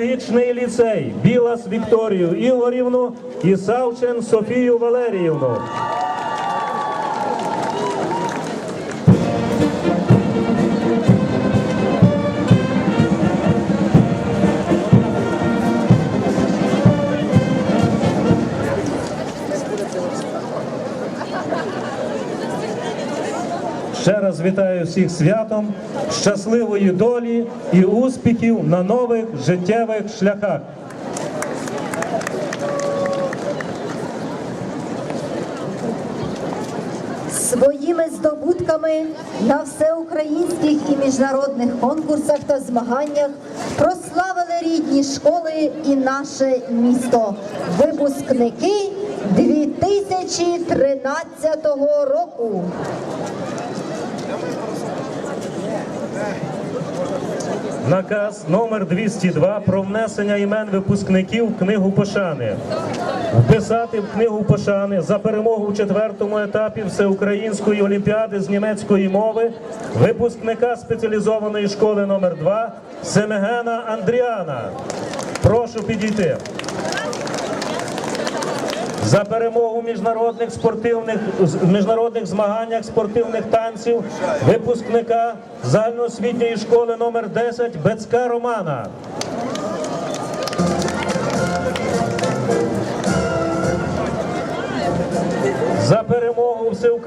Педагогічний ліцей Білас Вікторію Ігорівну і Савчен Софію Валеріївну. Ще раз вітаю всіх святом, щасливої долі і успіхів на нових життєвих шляхах. Своїми здобутками на всеукраїнських і міжнародних конкурсах та змаганнях прославили рідні школи і наше місто. Випускники 2013 року. Наказ номер 202 про внесення імен випускників в книгу пошани. Вписати в книгу пошани за перемогу у четвертому етапі всеукраїнської олімпіади з німецької мови випускника спеціалізованої школи номер 2 Семегена Андріана. Прошу підійти. За перемогу в міжнародних спортивних міжнародних змаганнях спортивних танців випускника загальноосвітньої школи номер 10 Бецька Романа.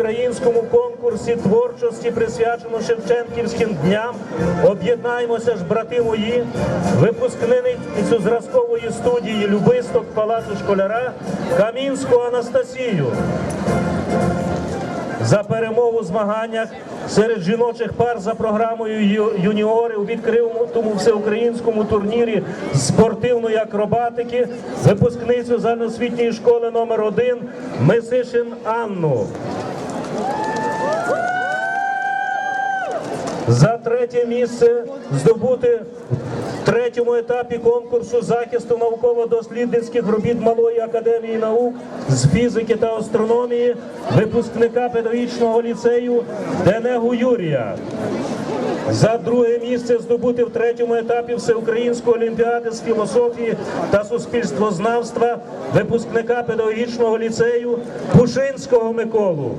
Всеукраїнському конкурсі творчості, присвячено Шевченківським дням, об'єднаємося ж, брати мої, випускницю зразкової студії Любисток Палацу школяра Камінську Анастасію. За перемогу у змаганнях серед жіночих пар за програмою юніори у відкритому всеукраїнському турнірі спортивної акробатики випускницю загальноосвітньої школи номер 1 Месишин Анну. За третє місце здобути третьому етапі конкурсу захисту науково-дослідницьких робіт Малої академії наук з фізики та астрономії випускника педагогічного ліцею Денегу Юрія. За друге місце здобути в третьому етапі Всеукраїнської олімпіади з філософії та суспільствознавства випускника педагогічного ліцею Пушинського Миколу.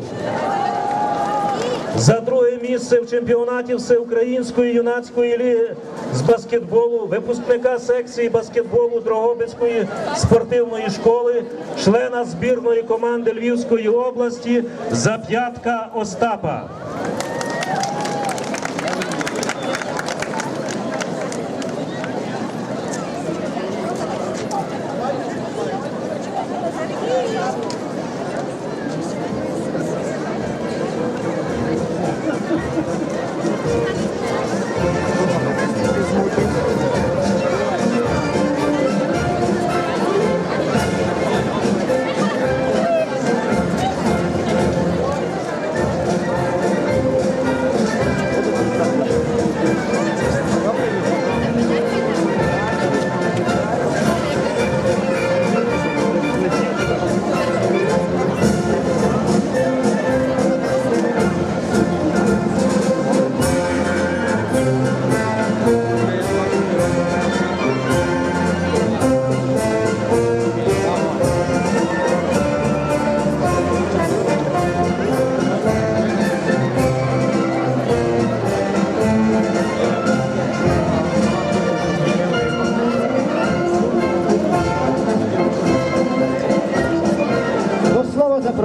За друге місце в чемпіонаті Всеукраїнської юнацької ліги з баскетболу, випускника секції баскетболу Дрогобицької спортивної школи, члена збірної команди Львівської області Зап'ятка Остапа.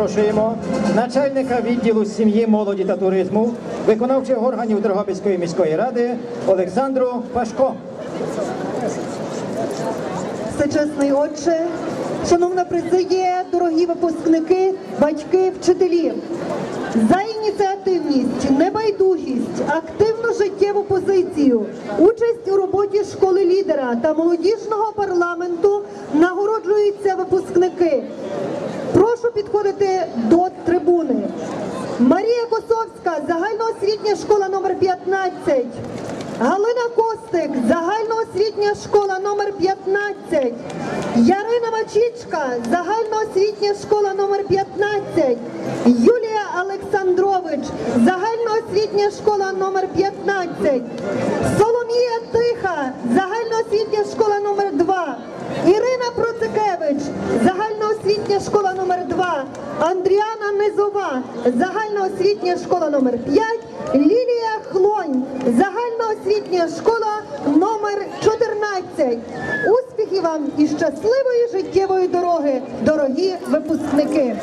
Запрошуємо начальника відділу сім'ї, молоді та туризму, виконавчих органів Дрогобицької міської ради Олександру Пашко. Всечесний отче, шановна президія, дорогі випускники, батьки, вчителі. За ініціативність, небайдужість, активну життєву позицію, участь у роботі школи лідера та молодіжного парламенту нагороджуються випускники. Прошу загальноосвітня школа номер 15 Галина Костик, загальноосвітня школа номер 15 Ярина Мачичка, загальноосвітня школа номер 15 Юлія Олександрович, загальноосвітня школа номер 15 Соломія Тиха, загальноосвітня школа номер 2 Ірина Процикевич, загальноосвітня школа номер 2 Андріана Низова, загальноосвітня школа номер 5 загальноосвітня школа номер 14. Успіхів вам і щасливої життєвої дороги, дорогі випускники!